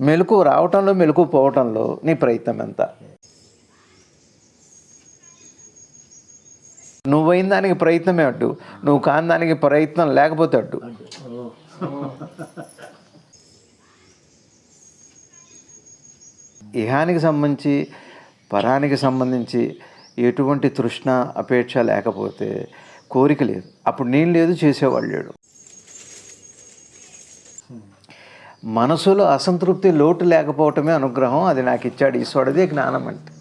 మెలకు రావటంలో మెలకు పోవటంలో నీ ప్రయత్నం ఎంత? నువ్వైన దానికి ప్రయత్నమే అడ్డు. నువ్వు కాని దానికి ప్రయత్నం లేకపోతే అడ్డు. ఇహానికి సంబంధించి పరానికి సంబంధించి ఎటువంటి తృష్ణ అపేక్ష లేకపోతే కోరిక లేదు. అప్పుడు నేను లేదు చేసేవాళ్ళు లేడు. మనసులో అసంతృప్తి లోటు లేకపోవటమే అనుగ్రహం అది నాకు ఇచ్చాడు ఈశ్వరుడిదే జ్ఞానం అంటే.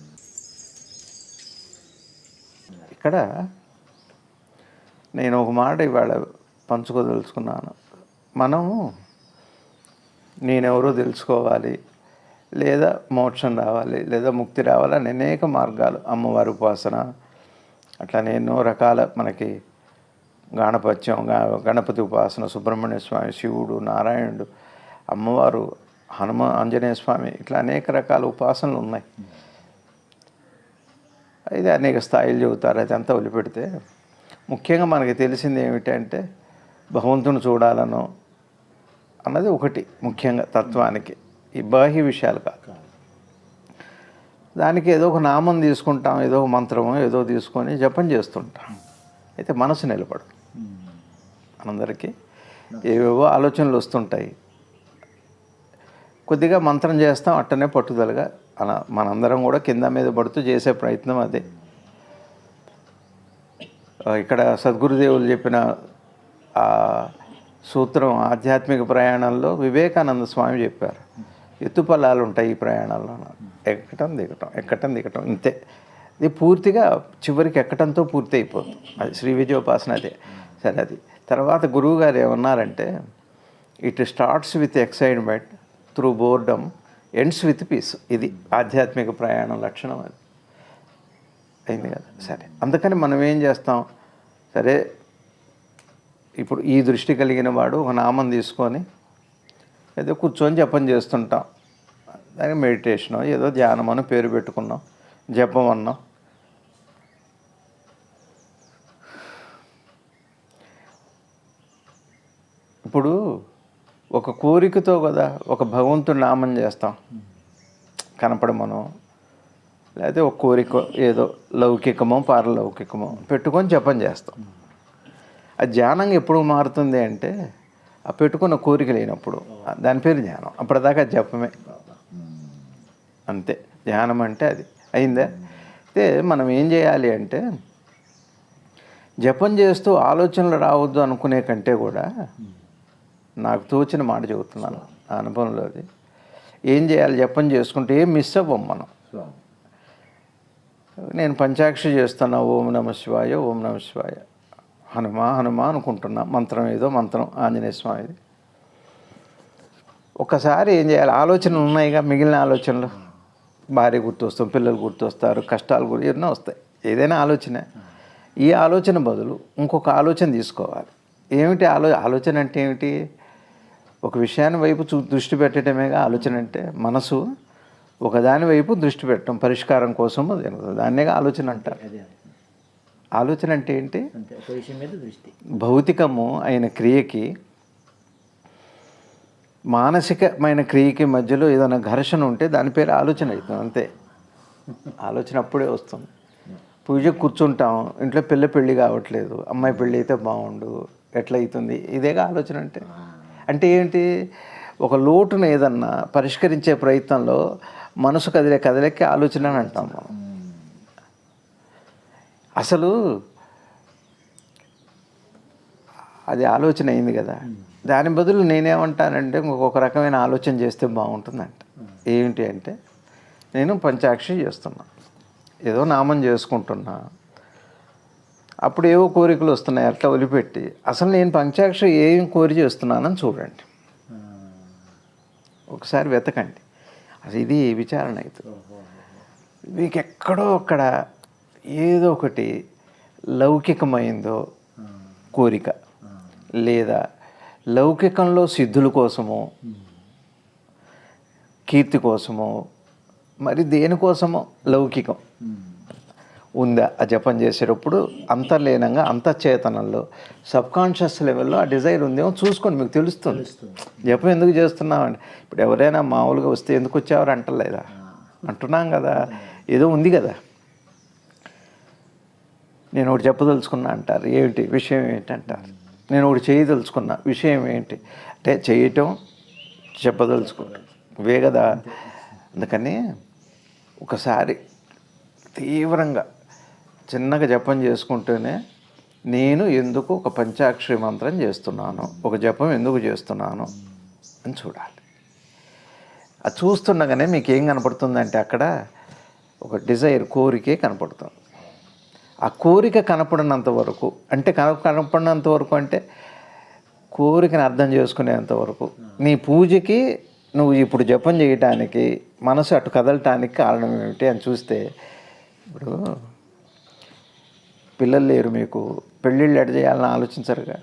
ఇక్కడ నేను ఒక మాట ఇవాళ పంచుకోదలుచుకున్నాను. మనము నేనెవరో తెలుసుకోవాలి లేదా మోక్షం రావాలి లేదా ముక్తి రావాలని అనేక మార్గాలు. అమ్మవారి ఉపాసన అట్లానే ఎన్నో రకాల మనకి గాణపత్యం గణపతి ఉపాసన సుబ్రహ్మణ్య స్వామి శివుడు నారాయణుడు అమ్మవారు హనుమ ఆంజనేయ స్వామి ఇట్లా అనేక రకాల ఉపాసనలు ఉన్నాయి. అయితే అనేక స్థాయిలు చెబుతారు అది అంతా వదిలిపెడితే. ముఖ్యంగా మనకి తెలిసింది ఏమిటంటే భగవంతుని చూడాలనో అన్నది ఒకటి ముఖ్యంగా తత్వానికి. ఈ బాహ్య విషయాలు కాక దానికి ఏదో ఒక నామం తీసుకుంటాం ఏదో ఒక మంత్రము ఏదో తీసుకొని జపం చేస్తుంటాం. అయితే మనసు నిలబడదు. మనందరికీ ఏవేవో ఆలోచనలు వస్తుంటాయి. కొద్దిగా మంత్రం చేస్తాం అట్టనే పట్టుదలగా. అలా మనందరం కూడా కింద మీద పడుతూ చేసే ప్రయత్నం అదే. ఇక్కడ సద్గురుదేవులు చెప్పిన ఆ సూత్రం ఆధ్యాత్మిక ప్రయాణంలో వివేకానంద స్వామి చెప్పారు. ఎత్తుపల్లాలు ఉంటాయి ఈ ప్రయాణంలో. ఎక్కటం దిగటం ఎక్కటం దిగటం ఇంతే. ఇది పూర్తిగా చివరికి ఎక్కటంతో పూర్తి అయిపోతుంది అది శ్రీ విజయోపాసన అదే. సరే అది. తర్వాత గురువు గారు ఏమన్నారంటే it starts with excitement through boredom ends with peace ఇది ఆధ్యాత్మిక ప్రయాణం లక్షణం అది. అయింది కదా? సరే. అందుకని మనం ఏం చేస్తాం? సరే ఇప్పుడు ఈ దృష్టి కలిగిన వాడు ఒక నామం తీసుకొని ఏదో కూర్చొని జపం చేస్తుంటాం. దానికి మెడిటేషన్ ఏదో ధ్యానం అని పేరు పెట్టుకున్నాం. జపం అన్నాం. ఇప్పుడు ఒక కోరికతో కదా ఒక భగవంతుడు నామం చేస్తాం. కనపడమనో లేకపోతే ఒక కోరిక ఏదో లౌకికమో పారలౌకికమో పెట్టుకొని జపం చేస్తాం. ఆ ధ్యానం ఎప్పుడు మారుతుంది అంటే ఆ పెట్టుకున్న కోరిక లేనప్పుడు. దాని పేరు ధ్యానం. అప్పటిదాకా జపమే. అంతే. ధ్యానం అంటే అది. అయిందా? అయితే మనం ఏం చేయాలి అంటే జపం చేస్తూ ఆలోచనలు రావద్దు అనుకునే కంటే కూడా నాకు తోచిన మాట చెబుతున్నాను. నా అనుభవంలో అది. ఏం చేయాలి? జపం చేసుకుంటే ఏం మిస్ అవ్వం మనం. నేను పంచాక్షి చేస్తున్నా ఓం నమ శివాయ ఓం నమ శివాయ. హనుమ హనుమ అనుకుంటున్నా. మంత్రం ఏదో మంత్రం ఆంజనేయ స్వామిది. ఒక్కసారి ఏం చేయాలి? ఆలోచనలు ఉన్నాయిగా మిగిలిన ఆలోచనలు. భార్య గుర్తొస్తాం పిల్లలు గుర్తొస్తారు కష్టాలు కూడా ఎన్నో వస్తాయి. ఏదైనా ఆలోచన. ఈ ఆలోచన బదులు ఇంకొక ఆలోచన తీసుకోవాలి. ఏమిటి ఆలో? ఆలోచన అంటే ఏమిటి? ఒక విషయాన్ని వైపు చూ దృష్టి పెట్టడమేగా ఆలోచన అంటే మనసు ఒకదాని వైపు దృష్టి పెట్టడం పరిష్కారం కోసం దాన్నేగా ఆలోచన అంటారు. ఆలోచన అంటే ఏంటి? అంతే ఒక విషయం మీద దృష్టి. భౌతికము అయిన క్రియకి మానసికమైన క్రియకి మధ్యలో ఏదైనా ఘర్షణ ఉంటే దాని పేరు ఆలోచన అవుతుంది అంతే. ఆలోచన అప్పుడే వస్తుంది. పూజ కూర్చుంటాం ఇంట్లో పిల్ల పెళ్ళి కావట్లేదు అమ్మాయి పెళ్ళి అయితే బాగుండు ఎట్లా అవుతుంది? ఇదేగా ఆలోచన అంటే. అంటే ఏంటి? ఒక లోటును ఏదన్నా పరిష్కరించే ప్రయత్నంలో మనసు కదిలే కదలెక్కి ఆలోచన అని అంటాం మనం. అసలు అది ఆలోచన అయింది కదా. దాని బదులు నేనేమంటానంటే ఇంకొక రకమైన ఆలోచన చేస్తే బాగుంటుందంట. ఏంటి అంటే నేను పంచాక్షి చేస్తున్నా. ఏదో నామం చేసుకుంటున్నా. అప్పుడు ఏవో కోరికలు వస్తున్నాయి అట్లా వదిలిపెట్టి. అసలు నేను పంచాక్ష ఏం కోరి చేస్తున్నానని చూడండి. ఒకసారి వెతకండి. అసలు ఇది విచారణ అవుతుంది మీకు ఎక్కడో అక్కడ ఏదో ఒకటి లౌకికమైందో కోరిక. లేదా లౌకికంలో సిద్ధుల కోసమో కీర్తి కోసమో మరి దేనికోసమో లౌకికం. ఉందా? ఆ జపం చేసేటప్పుడు అంతర్లీనంగా అంతఃచేతనంలో సబ్ కాన్షియస్ లెవెల్లో ఆ డిజైర్ ఉందేమో చూసుకోండి మీకు తెలుస్తుంది. జపం ఎందుకు చేస్తున్నామండి? ఇప్పుడు ఎవరైనా మామూలుగా వస్తే ఎందుకు వచ్చావారు అంటలేదా? అంటున్నాం కదా. ఏదో ఉంది కదా. నేను ఒకటి చెప్పదలుచుకున్నా అంటారు. ఏమిటి? విషయం ఏంటి అంటారు. నేను ఒకటి చేయదలుచుకున్నా. విషయం ఏంటి అంటే చేయటం చెప్పదలుచుకున్నా ఇవే కదా అందుకని ఒకసారి తీవ్రంగా చిన్నగా జపం చేసుకుంటూనే నేను ఎందుకు ఒక పంచాక్షరి మంత్రం చేస్తున్నాను? ఒక జపం ఎందుకు చేస్తున్నాను? అని చూడాలి. అది చూస్తుండగానే మీకు ఏం కనపడుతుందంటే అక్కడ ఒక డిజైర్ కోరికే కనపడుతుంది. ఆ కోరిక కనపడినంత వరకు అంటే కన కనపడినంత వరకు అంటే కోరికను అర్థం చేసుకునేంత వరకు నీ పూజకి నువ్వు ఇప్పుడు జపం చేయటానికి మనసు అటు కదలటానికి కారణం ఏమిటి అని చూస్తే ఇప్పుడు పిల్లలు లేరు మీకు. పెళ్ళిళ్ళు ఎడ చేయాలని ఆలోచించరుగా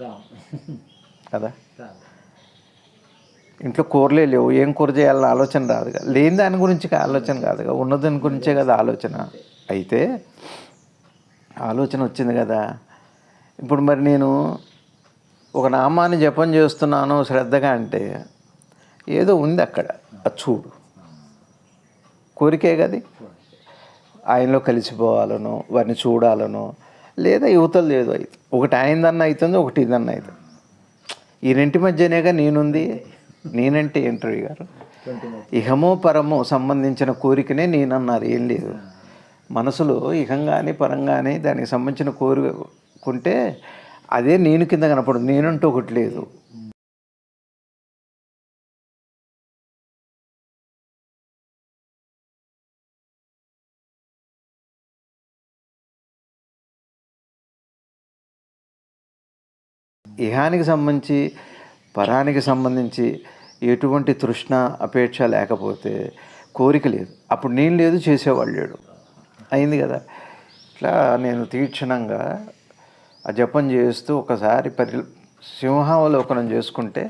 కదా? ఇంట్లో కూరలే లేవు. ఏం కూర చేయాలని ఆలోచన రాదుగా లేని దాని గురించి ఆలోచన కాదుగా ఉన్నదాని గురించే కదా ఆలోచన. అయితే ఆలోచన వచ్చింది కదా. ఇప్పుడు మరి నేను ఒక నామాన్ని జపం చేస్తున్నాను శ్రద్ధగా అంటే ఏదో ఉంది అక్కడ. అది చూడు. కోరికే కది ఆయనలో కలిసిపోవాలనో వారిని చూడాలనో లేదా యువతలు లేదు అయితే. ఒకటి ఆయనదన్న అవుతుంది ఒకటి ఇదన్న అవుతుంది ఈ రెంటి మధ్యనేగా నేనుంది నేనంటే ఇంటర్వ్యూ గారు? ఇహమో పరమో సంబంధించిన కోరికనే నేనన్నారు ఏం లేదు. మనసులో ఇహం కానీ దానికి సంబంధించిన కోరుకుంటే అదే నేను కింద కనపడు నేనంటూ ఒకటి లేదు. ఇహానికి సంబంధించి పరానికి సంబంధించి ఎటువంటి తృష్ణ అపేక్ష లేకపోతే కోరిక లేదు. అప్పుడు నేను లేదు చేసేవాళ్ళు లేడు. అయింది కదా. ఇట్లా నేను తీక్షణంగా ఆ జపం చేస్తూ ఒకసారి పరి సింహావలోకనం చేసుకుంటే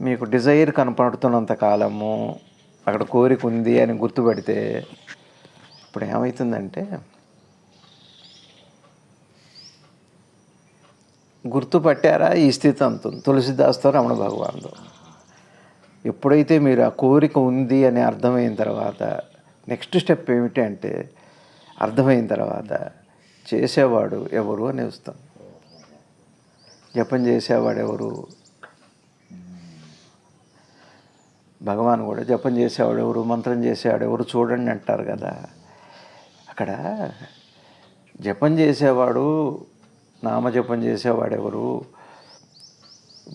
మీకు డిజైర్ కనపడుతున్నంత కాలము అక్కడ కోరిక ఉంది అని గుర్తుపెడితే ఇప్పుడు ఏమవుతుందంటే గుర్తుపట్టారా? ఈ స్థితి అంతుంది తులసిదాస్తో రమణ భగవాన్తో ఎప్పుడైతే మీరు ఆ కోరిక ఉంది అని అర్థమైన తర్వాత నెక్స్ట్ స్టెప్ ఏమిటి అంటే అర్థమైన తర్వాత చేసేవాడు ఎవరు అని వస్తాం. జపం చేసేవాడు ఎవరు? భగవాన్ కూడా జపం చేసేవాడు ఎవరు? మంత్రం చేసేవాడు ఎవరు? చూడండి అంటారు కదా. అక్కడ జపం చేసేవాడు నామజపం చేసేవాడెవరు?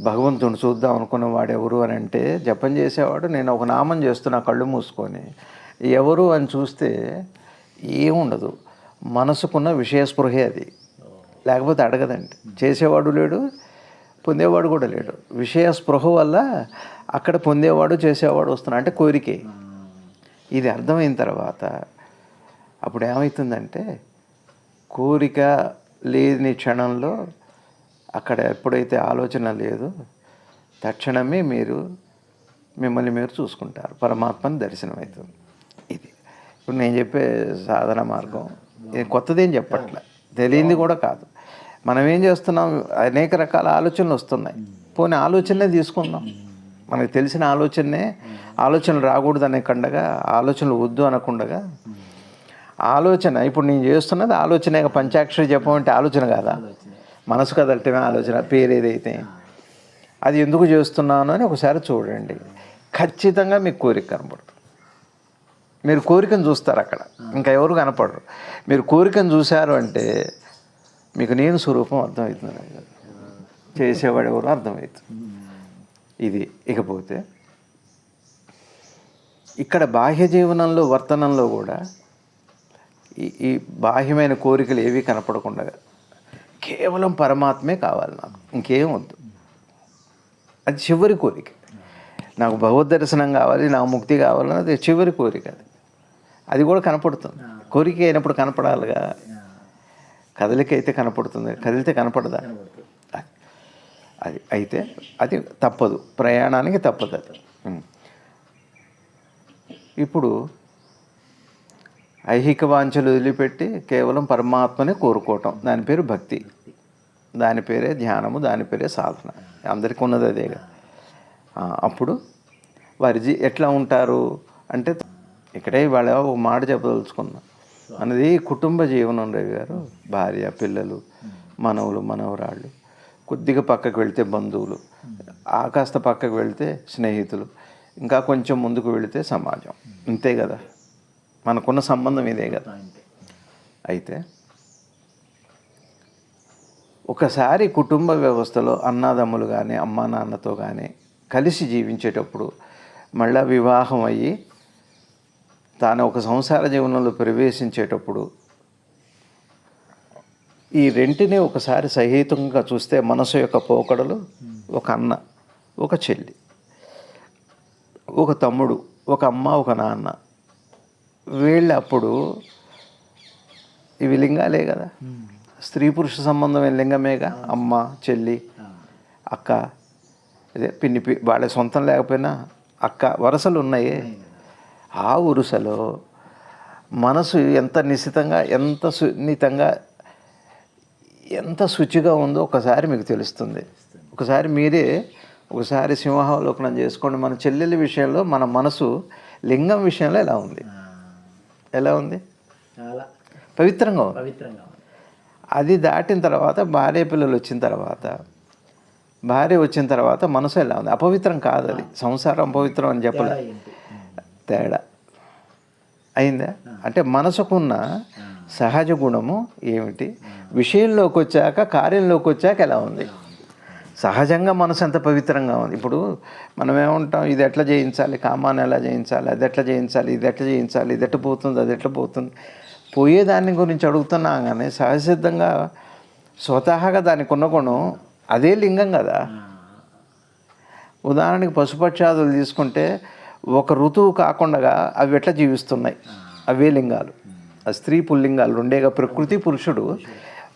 భగవంతుని చూద్దాం అనుకున్న వాడెవరు అని అంటే జపం చేసేవాడు నేను ఒక నామం చేస్తున్నా కళ్ళు మూసుకొని. ఎవరు అని చూస్తే ఏముండదు. మనసుకున్న విషయ స్పృహే అది. లేకపోతే అడగదండి. చేసేవాడు లేడు పొందేవాడు కూడా లేడు. విషయ స్పృహ వల్ల అక్కడ పొందేవాడు చేసేవాడు వస్తున్నా. అంటే కోరికే. ఇది అర్థమైన తర్వాత అప్పుడు ఏమవుతుందంటే కోరిక లేని క్షణంలో అక్కడ ఎప్పుడైతే ఆలోచన లేదు తక్షణమే మీరు మిమ్మల్ని మీరు చూసుకుంటారు. పరమాత్మని దర్శనం అవుతుంది ఇది. ఇప్పుడు నేను చెప్పే సాధన మార్గం. ఇది కొత్తదేం చెప్పట్లే. తెలియంది కూడా కాదు. మనం ఏం చేస్తున్నాం? అనేక రకాల ఆలోచనలు వస్తున్నాయి. పోనీ ఆలోచనే తీసుకుందాం. మనకు తెలిసిన ఆలోచనే ఆలోచనలు రాకూడదు అనే కండగా ఆలోచనలు వద్దు అనకుండగా ఆలోచన. ఇప్పుడు నేను చేస్తున్నది ఆలోచనే పంచాక్షరి జపం అంటే ఆలోచన కాదా? మనసు కదలటమే ఆలోచన పేరు ఏదైతే. అది ఎందుకు చేస్తున్నాను అని ఒకసారి చూడండి. ఖచ్చితంగా మీకు కోరిక కనపడుతుంది. మీరు కోరికను చూస్తారు అక్కడ. ఇంకా ఎవరు కనపడరు. మీరు కోరికను చూశారు అంటే మీకు నేను స్వరూపం అర్థమవుతుంది. చేసేవాడు ఎవరు అర్థమవుతుంది. ఇది ఇకపోతే ఇక్కడ బాహ్య జీవనంలో వర్తనంలో కూడా ఈ ఈ బాహ్యమైన కోరికలు ఏవి కనపడకుండా కేవలం పరమాత్మే కావాలి నాకు. ఇంకేం వద్దు. అది చివరి కోరిక. నాకు భగవద్ దర్శనం కావాలి నాకు ముక్తి కావాలని అది చివరి కోరిక అది. అది కూడా కనపడుతుంది. కోరిక అయినప్పుడు కనపడాలిగా. కదలిక అయితే కనపడుతుంది. కదిలితే కనపడదా? అది. అయితే అది తప్పదు. ప్రయాణానికి తప్పదు అది. ఇప్పుడు ఐహిక వాంఛలు వదిలిపెట్టి కేవలం పరమాత్మనే కోరుకోవటం. దాని పేరు భక్తి. దాని పేరే ధ్యానము దాని పేరే సాధన. అందరికీ ఉన్నది అదే కదా. అప్పుడు వారి జీ ఎట్లా ఉంటారు అంటే ఇక్కడే ఇవాళ ఒక మాట చెప్పదలుచుకున్నా. మనది కుటుంబ జీవనం రవి గారు. భార్య పిల్లలు మనవులు మనవరాళ్ళు. కొద్దిగా పక్కకు వెళ్తే బంధువులు. ఆ కాస్త పక్కకు వెళితే స్నేహితులు. ఇంకా కొంచెం ముందుకు వెళితే సమాజం. ఇంతే కదా. మనకున్న సంబంధం ఇదే కదా. అయితే ఒకసారి కుటుంబ వ్యవస్థలో అన్నదమ్ములు కానీ అమ్మా నాన్నతో కానీ కలిసి జీవించేటప్పుడు మళ్ళా వివాహం అయ్యి తాను ఒక సంసార జీవనంలో ప్రవేశించేటప్పుడు ఈ రెంటిని ఒకసారి సహితంగా చూస్తే మనసు యొక్క పోకడలు ఒక అన్న ఒక చెల్లి ఒక తమ్ముడు ఒక అమ్మ ఒక నాన్న వీళ్ళు అప్పుడు ఇవి లింగాలే కదా. స్త్రీ పురుష సంబంధమైన లింగమేగా? అమ్మ చెల్లి అక్క అదే పిన్ని వాళ్ళ సొంతం లేకపోయినా అక్క వరసలు ఉన్నాయి. ఆ వరుసలో మనసు ఎంత నిశితంగా ఎంత సున్నితంగా ఎంత శుచిగా ఉందో ఒకసారి మీకు తెలుస్తుంది. ఒకసారి మీరే ఒకసారి సింహావలోకనం చేసుకోండి. మన చెల్లెల విషయంలో మన మనసు లింగం విషయంలో ఎలా ఉంది? ఎలా ఉంది? చాలా. పవిత్రంగా పవిత్రంగా అది దాటిన తర్వాత భార్య పిల్లలు వచ్చిన తర్వాత భార్య వచ్చిన తర్వాత మనసు ఎలా ఉంది? అపవిత్రం కాదు అది. సంసారం అపవిత్రం అని చెప్పలేదు తేడా అయిందా. అంటే మనసుకున్న సహజ గుణము ఏమిటి? విషయంలోకి వచ్చాక కార్యంలోకి వచ్చాక ఎలా ఉంది? సహజంగా మనసు ఎంత పవిత్రంగా ఉంది. ఇప్పుడు మనం ఏమంటాం ఇది ఎట్లా చేయించాలి కామాన్ని ఎలా చేయించాలి అది ఎట్లా చేయించాలి ఇది ఎట్లా చేయించాలి ఇది ఎట్లా పోతుంది? అది ఎట్లా పోతుంది? పోయేదాన్ని గురించి అడుగుతున్నా కానీ సహజసిద్ధంగా స్వతహాగా దానికి ఉన్న గుణం అదే లింగం కదా. ఉదాహరణకి పశుపక్షాదులు తీసుకుంటే ఒక ఋతువు కాకుండా అవి ఎట్లా జీవిస్తున్నాయి? అవే లింగాలు. ఆ స్త్రీ పుల్లింగాలు రెండేగా ప్రకృతి పురుషుడు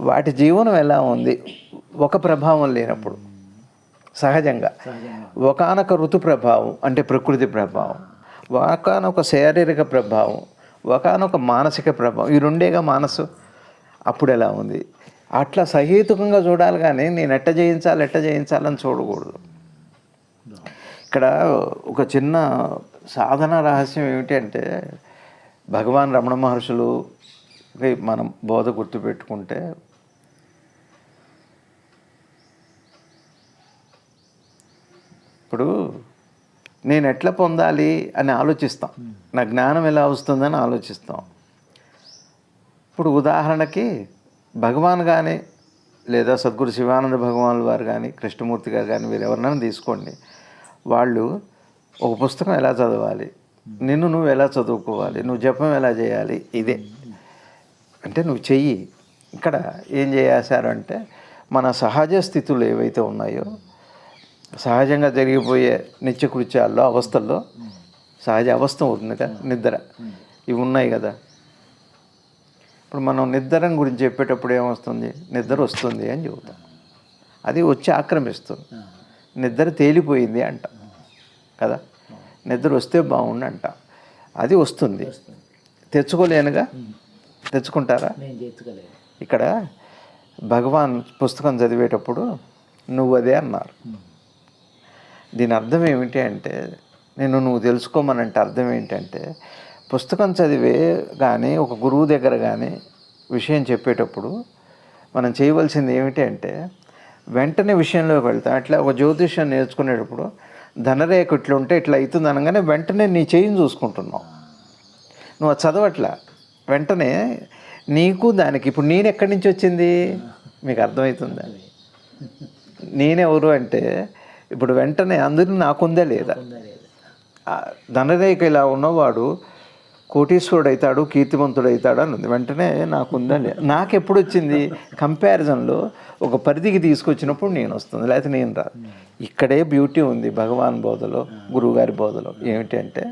వాటి జీవనం ఎలా ఉంది? ఒక ప్రభావం లేనప్పుడు. సహజంగా. ఒకనొక ఋతు ప్రభావం అంటే ప్రకృతి ప్రభావం. ఒకనొక శారీరక ప్రభావం ఒకనొక మానసిక ప్రభావం ఈ రెండేగా మనసు అప్పుడు ఎలా ఉంది? అట్లా సహేతుకంగా చూడాలి కానీ నేను ఎట్ట చేయించాలి ఎట్ట చేయించాలని చూడకూడదు. ఇక్కడ ఒక చిన్న సాధన రహస్యం ఏమిటి అంటే భగవాన్ రమణ మహర్షులు మనం బోధ గుర్తుపెట్టుకుంటే ఇప్పుడు నేను ఎట్లా పొందాలి అని ఆలోచిస్తాం. నా జ్ఞానం ఎలా వస్తుందని ఆలోచిస్తాం. ఇప్పుడు ఉదాహరణకి భగవాన్ కానీ లేదా సద్గురు శివానంద భగవాన్ వారు కానీ కృష్ణమూర్తి గారు కానీ వీరెవరినైనా తీసుకోండి. వాళ్ళు ఒక పుస్తకం ఎలా చదవాలి? నిన్ను నువ్వు ఎలా చదువుకోవాలి? నువ్వు జపం ఎలా చేయాలి? ఇదే. అంటే నువ్వు చెయ్యి. ఇక్కడ ఏం చేశారంటే మన సహజ స్థితులు ఏవైతే ఉన్నాయో సహజంగా జరిగిపోయే నిత్యకృత్యాల్లో అవస్థల్లో సహజ అవస్థ ఉంది కదా నిద్ర. ఇవి ఉన్నాయి కదా. ఇప్పుడు మనం నిద్రం గురించి చెప్పేటప్పుడు ఏమొస్తుంది? నిద్ర వస్తుంది అని చెబుతాం. అది వచ్చి ఆక్రమిస్తుంది. నిద్ర తేలిపోయింది అంట కదా. నిద్ర వస్తే బాగుండు అంట. అది వస్తుంది. తెచ్చుకోలేనుగా? తెచ్చుకుంటారా? ఇక్కడ భగవాన్ పుస్తకం చదివేటప్పుడు నువ్వు అదే అన్నారు. దీని అర్థం ఏమిటి అంటే నేను నువ్వు తెలుసుకోమనంటే అర్థం ఏంటంటే పుస్తకం చదివే కానీ ఒక గురువు దగ్గర కానీ విషయం చెప్పేటప్పుడు మనం చేయవలసింది ఏమిటి అంటే వెంటనే విషయంలోకి వెళ్తాం. అట్లా ఒక జ్యోతిష్యం నేర్చుకునేటప్పుడు ధనరేఖ ఇట్లా ఉంటే ఇట్లా అవుతుంది అనగానే వెంటనే నీ చేయిని చూసుకుంటున్నావు. నువ్వు అది చదవట్లా. వెంటనే నీకు దానికి ఇప్పుడు నేను ఎక్కడి నుంచి వచ్చింది? మీకు అర్థమవుతుందా? నేనెవరు అంటే ఇప్పుడు వెంటనే అందరినీ నాకుందా లేదా? ధనరేఖ ఇలా ఉన్నవాడు కోటీశ్వరుడు అవుతాడు కీర్తివంతుడు అవుతాడు అని ఉంది. వెంటనే నాకుందా లేదు నాకు ఎప్పుడు వచ్చింది కంపారిజన్లో ఒక పరిధికి తీసుకొచ్చినప్పుడు నేను వస్తుంది లేకపోతే నేను రాదు ఇక్కడే బ్యూటీ ఉంది భగవాన్ బోధలో గురువుగారి బోధలో. ఏమిటి అంటే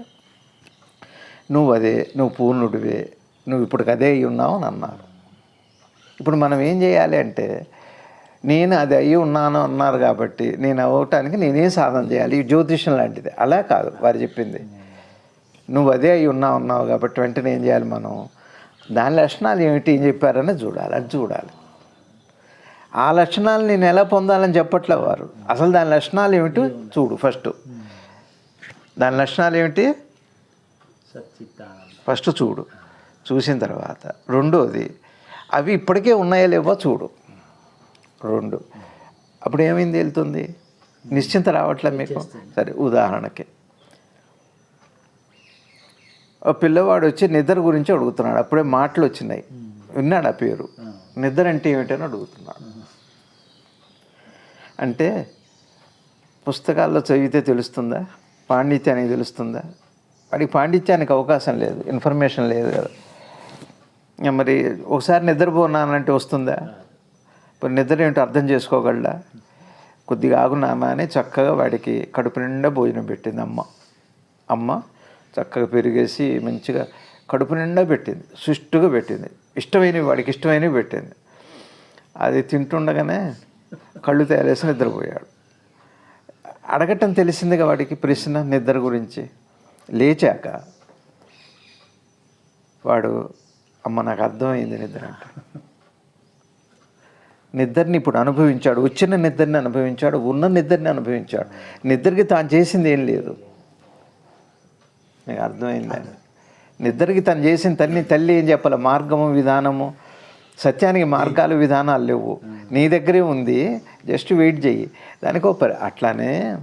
నువ్వు అదే నువ్వు పూర్ణుడివే నువ్వు ఇప్పుడు అదే అయి ఉన్నావు అని అన్నారు. ఇప్పుడు మనం ఏం చేయాలి అంటే నేను అది అయ్యి ఉన్నాను అన్నారు కాబట్టి నేను అవ్వటానికి నేనేం సాధన చేయాలి. ఈ జ్యోతిషం లాంటిది. అలా కాదు. వారు చెప్పింది. నువ్వు అదే అయి ఉన్నావు ఉన్నావు కాబట్టి వెంటనే ఏం చేయాలి మనం? దాని లక్షణాలు ఏమిటి ఏం చెప్పారని చూడాలి. అది చూడాలి. ఆ లక్షణాలు నేను ఎలా పొందాలని చెప్పట్లే వారు. అసలు దాని లక్షణాలు ఏమిటి? చూడు ఫస్ట్. దాని లక్షణాలు ఏమిటి? ఫస్ట్ చూడు. చూసిన తర్వాత. రెండోది అవి ఇప్పటికే ఉన్నాయో లేవో చూడు. రెండు. అప్పుడు ఏమైంది వెళ్తుంది? నిశ్చింత రావట్లే మీకు? సరే ఉదాహరణకి. పిల్లవాడు వచ్చి నిద్ర గురించి అడుగుతున్నాడు. అప్పుడే మాటలు వచ్చినాయి. విన్నాడు ఆ. పేరు నిద్ర అంటే ఏమిటని అడుగుతున్నాడు. అంటే పుస్తకాల్లో చదివితే తెలుస్తుందా? పాండిత్యానికి తెలుస్తుందా? వాడికి పాండిత్యానికి అవకాశం లేదు. ఇన్ఫర్మేషన్ లేదు కదా. మరి ఒకసారి నిద్రపోనానంటే వస్తుందా? ఇప్పుడు నిద్ర ఏంటో అర్థం చేసుకోగలడా? కొద్దిగా ఆగునామా అని చక్కగా వాడికి కడుపు నిండా భోజనం పెట్టింది అమ్మ. అమ్మ చక్కగా పెరిగేసి మంచిగా కడుపు నిండా పెట్టింది సుష్టుగా పెట్టింది. ఇష్టమైనవి వాడికి ఇష్టమైనవి పెట్టింది. అది తింటుండగానే కళ్ళు తయారేసి నిద్రపోయాడు. అడగటం తెలిసిందిగా వాడికి ప్రశ్న నిద్ర గురించి. లేచాక వాడు అమ్మ నాకు అర్థమైంది నిద్ర అంటే నిద్రని ఇప్పుడు అనుభవించాడు వచ్చిన నిద్రని అనుభవించాడు ఉన్న నిద్రని అనుభవించాడు. నిద్రకి తాను చేసింది ఏం లేదు. మీకు అర్థమైందండి నిద్రకి తను చేసిన తల్లి తల్లి ఏం చెప్పాలి? మార్గము విధానము సత్యానికి మార్గాలు విధానాలు లేవు. నీ దగ్గరే ఉంది. జస్ట్ వెయిట్ చెయ్యి. దానికి ఒక అట్లానే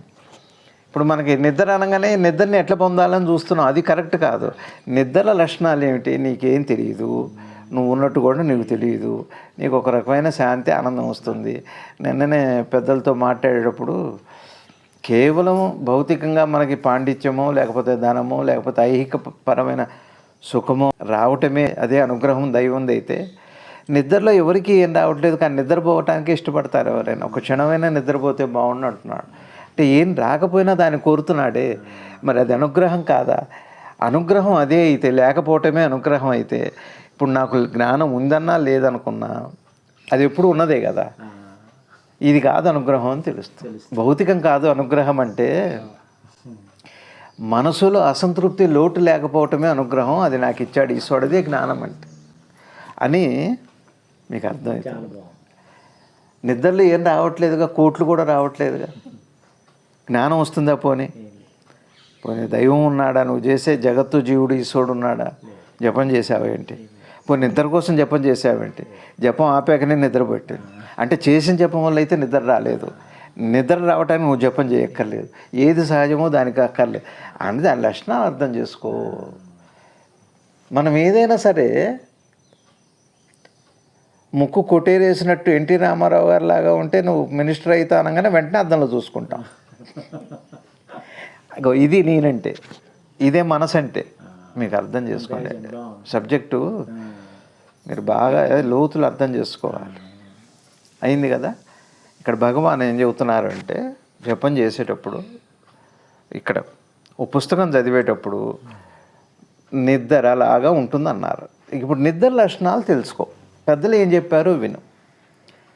ఇప్పుడు మనకి నిద్ర అనగానే నిద్రని ఎట్లా పొందాలని చూస్తున్నావు? అది కరెక్ట్ కాదు. నిద్ర లక్షణాలు ఏమిటి? నీకేం తెలియదు నువ్వు ఉన్నట్టు కూడా నీకు తెలియదు. నీకు ఒక రకమైన శాంతి ఆనందం వస్తుంది. నిన్ననే పెద్దలతో మాట్లాడేటప్పుడు కేవలం భౌతికంగా మనకి పాండిత్యమో లేకపోతే ధనమో లేకపోతే ఐహిక పరమైన సుఖమో రావటమే అదే అనుగ్రహం దైవం అయితే నిద్రలో ఎవరికి ఏం రావట్లేదు. కానీ నిద్రపోవటానికి ఇష్టపడతారు ఎవరైనా. ఒక క్షణమైనా నిద్రపోతే బాగుండు అంటున్నాడు అంటే ఏం రాకపోయినా దాన్ని కోరుతున్నాడే. మరి అది అనుగ్రహం కాదా? అనుగ్రహం అదే అయితే లేకపోవటమే అనుగ్రహం అయితే ఇప్పుడు నాకు జ్ఞానం ఉందన్నా లేదనుకున్నా అది ఎప్పుడు ఉన్నదే కదా. ఇది కాదు అనుగ్రహం అని తెలుస్తుంది. భౌతికం కాదు అనుగ్రహం అంటే మనసులో అసంతృప్తి లోటు లేకపోవటమే అనుగ్రహం అది నాకు ఇచ్చాడు ఈశ్వరుడిదే జ్ఞానం అంటే. అని మీకు అర్థమవుతుంది బాగుంది. నిద్రలో ఏం రావట్లేదుగా కోట్లు కూడా రావట్లేదుగా. జ్ఞానం వస్తుందా పోనీ? పోనీ దైవం ఉన్నాడా? నువ్వు చేసే జగత్తు జీవుడు ఈశ్వరుడు ఉన్నాడా? జపం చేసావేంటి పోనీ నిద్ర కోసం జపం చేసావేంటి? జపం ఆపాకనే నిద్ర పెట్టింది అంటే చేసిన జపం వల్ల అయితే నిద్ర రాలేదు. నిద్ర రావటానికి నువ్వు జపం చేయక్కర్లేదు. ఏది సహజమో దానికి అక్కర్లేదు. అని దాని లక్షణాలు అర్థం చేసుకో. మనం ఏదైనా సరే ముక్కు కొట్టేరేసినట్టు ఎన్టీ రామారావు గారి లాగా ఉంటే నువ్వు మినిస్టర్ అవుతా అనగానే వెంటనే అద్దంలో చూసుకుంటాం. ఇది నేనంటే ఇదే మనసు అంటే మీకు అర్థం చేసుకోండి. సబ్జెక్టు మీరు బాగా లోతులు అర్థం చేసుకోవాలి. అయింది కదా? ఇక్కడ భగవాన్ ఏం చెబుతున్నారు అంటే జపం చేసేటప్పుడు ఇక్కడ ఓ పుస్తకం చదివేటప్పుడు నిద్ర లాగా ఉంటుందన్నారు. ఇప్పుడు నిద్ర లక్షణాలు తెలుసుకో. పెద్దలు ఏం చెప్పారో విను.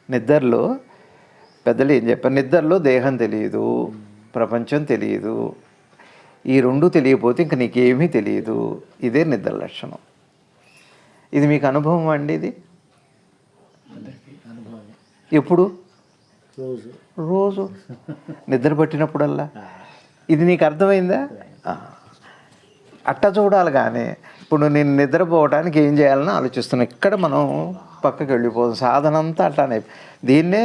నిద్రలో పెద్దలు ఏం చెప్పారు? నిద్రలో దేహం తెలియదు ప్రపంచం తెలియదు ఈ రెండు తెలియకపోతే ఇంక నీకేమీ తెలియదు. ఇదే నిద్ర లక్షణం. ఇది మీకు అనుభవం అండి ఇది? ఎప్పుడు? రోజు. నిద్ర పట్టినప్పుడల్లా? ఇది నీకు అర్థమైందా. అట్ట చూడాలి కానీ. ఇప్పుడు నేను నిద్రపోవడానికి ఏం చేయాలని ఆలోచిస్తున్నా. ఇక్కడ మనం పక్కకి వెళ్ళిపోతాం సాధన అంతా అట్లానే. దీన్నే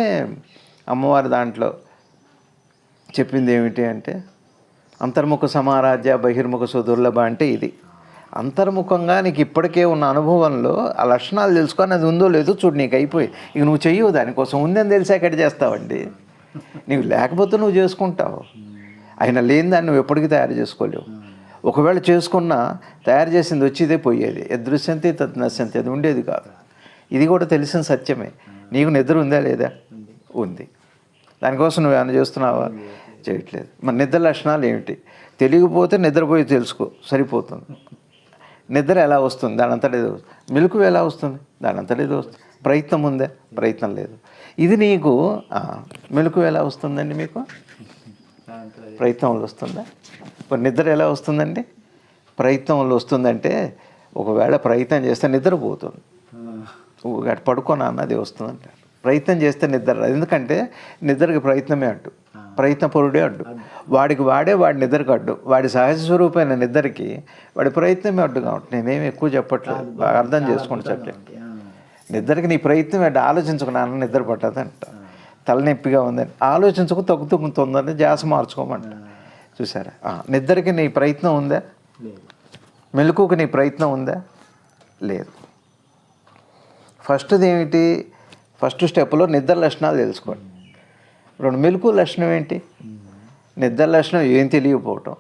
అమ్మవారి దాంట్లో చెప్పింది ఏమిటి అంటే అంతర్ముఖ సమారాధ్య బహిర్ముఖ సుదుర్లభ అంటే ఇది. అంతర్ముఖంగా నీకు ఇప్పటికే ఉన్న అనుభవంలో ఆ లక్షణాలు తెలుసుకొని అది ఉందో లేదో చూడు నీకు అయిపోయి. ఇక నువ్వు చెయ్యవు దానికోసం. ఉందని తెలిసాక ఎక్కడ చేస్తావండి? నీవు లేకపోతే నువ్వు చేసుకుంటావు. ఆయన లేని దాన్ని నువ్వు ఎప్పటికీ తయారు చేసుకోలేవు. ఒకవేళ చేసుకున్నా తయారు చేసింది వచ్చేదే పోయేది. ఎదృశ్యంతి తద్నశ్యంతి అది ఉండేది కాదు. ఇది కూడా తెలిసిన సత్యమే. నీకు నిద్ర ఉందా లేదా? ఉంది. దానికోసం నువ్వు ఏమైనా చేస్తున్నావా? చేయట్లేదు. మరి నిద్ర లక్షణాలు ఏమిటి? తెలియకపోతే నిద్రపోయి తెలుసుకో సరిపోతుంది. నిద్ర ఎలా వస్తుంది? దాని అంతటా ఏదో మెలకు ఎలా వస్తుంది? దాని అంతటా ఏదో వస్తుంది. ప్రయత్నం ఉందే? ప్రయత్నం లేదు. ఇది నీకు మెలకు ఎలా వస్తుందండి మీకు? ప్రయత్నం వల్ల వస్తుందా? ఇప్పుడు నిద్ర ఎలా వస్తుందండి? ప్రయత్నం వల్ల వస్తుందంటే ఒకవేళ ప్రయత్నం చేస్తే నిద్రపోతుంది. అటు పడుకోనా అన్నది వస్తుంది అంటారు ప్రయత్నం చేస్తే నిద్ర. ఎందుకంటే నిద్రకి ప్రయత్నమే అడ్డు ప్రయత్నపరుడే అడ్డు. వాడికి వాడే వాడి నిద్రకు అడ్డు. వాడి సహజ స్వరూపమైన నిద్రకి వాడి ప్రయత్నమే అడ్డుగా ఉంటుంది నేనేమి ఎక్కువ చెప్పట్లేదు. బాగా అర్థం చేసుకోండి సబ్జెక్ట్ నిద్రకి నీ ప్రయత్నం ఏంటి ఆలోచించుకున్నాను నిద్ర పట్టదు అంట తలనొప్పిగా ఉందని. ఆలోచించుకు తగ్గుతుందని జాస మార్చుకోమంట. చూసారా? నిద్రకి నీ ప్రయత్నం ఉందా? లేదు. మెలకువకి నీ ప్రయత్నం ఉందా? లేదు. ఫస్ట్ది ఏమిటి? ఫస్ట్ స్టెప్లో నిద్ర లక్షణాలు తెలుసుకోండి. రెండు మెలకు లక్షణం ఏంటి? నిద్ర లక్షణం ఏం తెలియకపోవటం.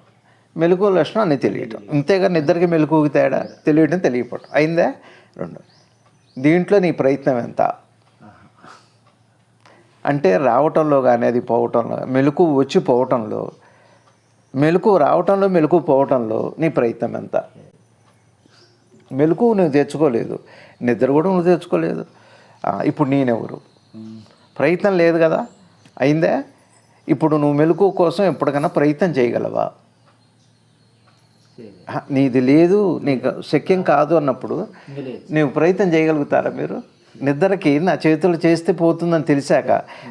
మెలకు లక్షణం అన్నీ తెలియటం. ఇంతేగా నిద్రకి మెలకువకి తేడా తెలియటం తెలియకపోవటం. అయిందా? రెండు. దీంట్లో నీ ప్రయత్నం ఎంత? అంటే రావటంలో కానీ అది పోవటంలో మెలకు వచ్చి పోవటంలో మెలకు రావటంలో మెలకు పోవటంలో నీ ప్రయత్నం ఎంత? మెలకు నువ్వు తెచ్చుకోలేదు. నిద్ర కూడా నువ్వు తెచ్చుకోలేదు. ఇప్పుడు నేనెవరు? ప్రయత్నం లేదు కదా? అయిందా? ఇప్పుడు నువ్వు మెలకు కోసం ఎప్పటికైనా ప్రయత్నం చేయగలవా? నీది లేదు నీకు శక్యం కాదు అన్నప్పుడు ఇంకా లేదు. నీవు ప్రయత్నం చేయగలుగుతారా మీరు? నిద్రకి నా చేతులు చేస్తే పోతుందని తెలిసాక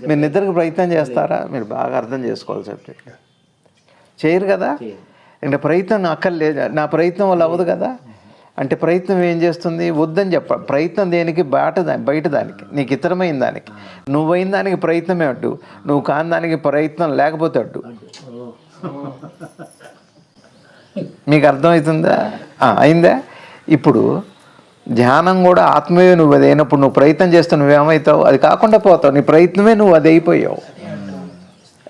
మీరు నిద్రకు ప్రయత్నం చేస్తారా? మీరు బాగా అర్థం చేసుకోవాలి సబ్జెక్ట్ చేయరు కదా. అంటే ప్రయత్నం అక్కర్లేదు నా ప్రయత్నం వల్ల అవ్వదు కదా? అంటే ప్రయత్నం ఏం చేస్తుంది? వద్దని చెప్ప ప్రయత్నం దేనికి? బాట బయట దానికి. నీకు ఇతరమైన దానికి. నువ్వైన దానికి ప్రయత్నమే అడ్డు. నువ్వు కాని దానికి ప్రయత్నం లేకపోతే అడ్డు. మీకు అర్థమవుతుందా? అయిందా? ఇప్పుడు ధ్యానం కూడా ఆత్మీయ నువ్వు అది అయినప్పుడు నువ్వు ప్రయత్నం చేస్తే నువ్వేమవుతావు అది కాకుండా పోతావు. నీ ప్రయత్నమే నువ్వు అది అయిపోయావు.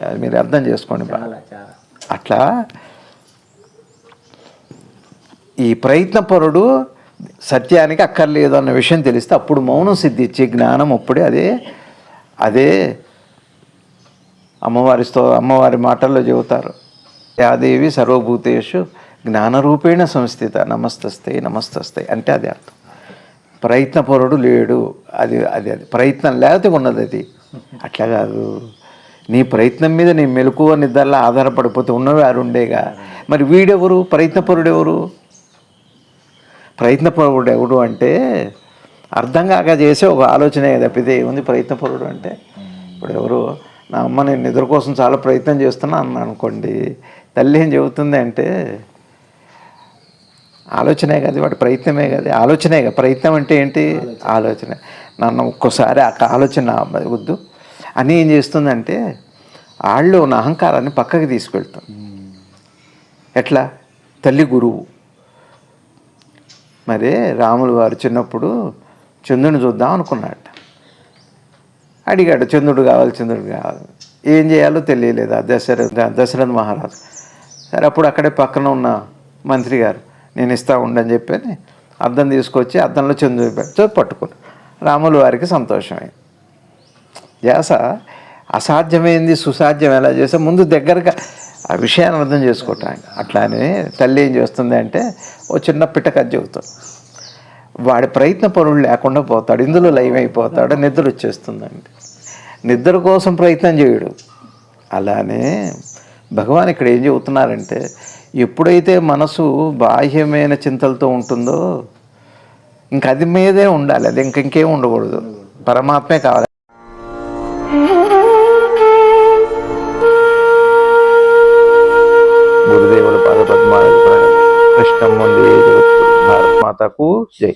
అది మీరు అర్థం చేసుకోండి బాగా. అట్లా ఈ ప్రయత్నపరుడు సత్యానికి అక్కర్లేదు అన్న విషయం తెలిస్తే అప్పుడు మౌనం సిద్ధించే జ్ఞానం అప్పుడే అదే అదే అమ్మవారితో అమ్మవారి మాటల్లో చెబుతారు. యాదేవి సర్వభూతేషు జ్ఞానరూపేణ సంస్థిత నమస్తస్తే నమస్తస్తే అంటే అది అర్థం. ప్రయత్నపరుడు లేడు అది అది అది ప్రయత్నం లేకపోతే ఉన్నది అది. అట్లా కాదు. నీ ప్రయత్నం మీద నీ మెలకువ నిద్రలా ఆధారపడిపోతే ఉన్నవి ఆరుండేగా మరి వీడెవరు? ప్రయత్నపరుడు ఎవరు ప్రయత్నపరుడు ఎవడు అంటే అర్థం కాక చేసే ఒక ఆలోచనే తప్పితే ఏముంది ప్రయత్నపరుడు అంటే? ఇప్పుడు ఎవరు నా అమ్మ నేను నిద్ర కోసం చాలా ప్రయత్నం చేస్తున్నా అన్న అనుకోండి తల్లి ఏం చెబుతుంది అంటే ఆలోచనే కదా వాటి ప్రయత్నమే కదా ఆలోచనే కదా. ప్రయత్నం అంటే ఏంటి? ఆలోచన. నన్ను ఒక్కోసారి ఆ ఆలోచన వద్దు. అని ఏం చేస్తుందంటే వాళ్ళు ఉన్న అహంకారాన్ని పక్కకి తీసుకెళ్తాం ఎట్లా? తల్లి గురువు. మరి రాములు వారు చిన్నప్పుడు చంద్రుని చూద్దాం అనుకున్నాడు అడిగాడు చంద్రుడు కావాలి చంద్రుడు కావాలి. ఏం చేయాలో తెలియలేదు? ఆ దశరథ దశరథ మహారాజు. సరే అప్పుడు అక్కడే పక్కన ఉన్న మంత్రి గారు నేను ఇస్తా ఉండని చెప్పి అద్దం తీసుకొచ్చి అద్దంలో చంద్రుడు పెట్టి పట్టుకుని రాములు వారికి సంతోషమైంది. యాస అసాధ్యమైంది సుసాధ్యం ఎలా చేస్తే ముందు దగ్గరగా ఆ విషయాన్ని అర్థం చేసుకోవటానికి. అట్లానే తల్లి ఏం చేస్తుంది అంటే ఓ చిన్న పిట్టకథ చెబుతాడు వాడి ప్రయత్న పనులు లేకుండా పోతాడు ఇందులో లైవ్ అయిపోతాడు నిద్ర వచ్చేస్తుందండి. నిద్ర కోసం ప్రయత్నం చేయడు. అలానే భగవాన్ ఇక్కడ ఏం చెబుతున్నారంటే ఎప్పుడైతే మనసు బాహ్యమైన చింతలతో ఉంటుందో ఇంక అది మీదే ఉండాలి అది ఇంక ఇంకేం ఉండకూడదు. పరమాత్మే కావాలి. হচ্ছে